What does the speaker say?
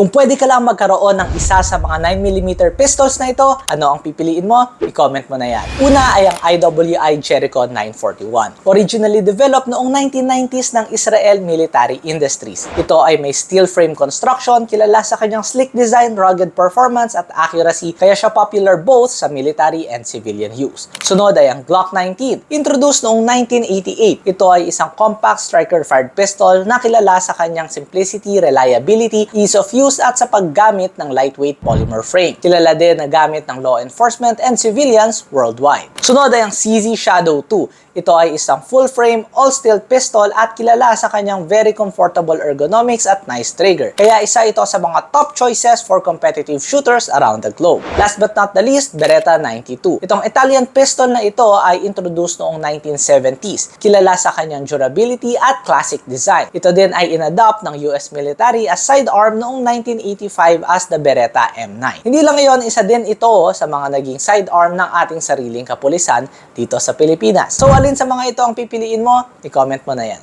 Kung pwede ka lang magkaroon ng isa sa mga 9mm pistols na ito, ano ang pipiliin mo? I-comment mo na yan. Una ay ang IWI Jericho 941. Originally developed noong 1990s ng Israel Military Industries. Ito ay may steel frame construction, kilala sa kanyang sleek design, rugged performance at accuracy, kaya siya popular both sa military and civilian use. Sunod ay ang Glock 19. Introduced noong 1988, ito ay isang compact striker-fired pistol na kilala sa kanyang simplicity, reliability, ease of use at sa paggamit ng lightweight polymer frame. Kilala din na gamit ng law enforcement and civilians worldwide. Sunod ay ang CZ Shadow 2. Ito ay isang full-frame, all-steel pistol at kilala sa kanyang very comfortable ergonomics at nice trigger. Kaya isa ito sa mga top choices for competitive shooters around the globe. Last but not the least, Beretta 92. Itong Italian pistol na ito ay introduced noong 1970s. Kilala sa kanyang durability at classic design. Ito din ay inadopt ng US military as sidearm noong 1985 as the Beretta M9. Hindi lang ngayon, isa din ito sa mga naging sidearm ng ating sariling kapulisan dito sa Pilipinas. So alin sa mga ito ang pipiliin mo? I-comment mo na yan.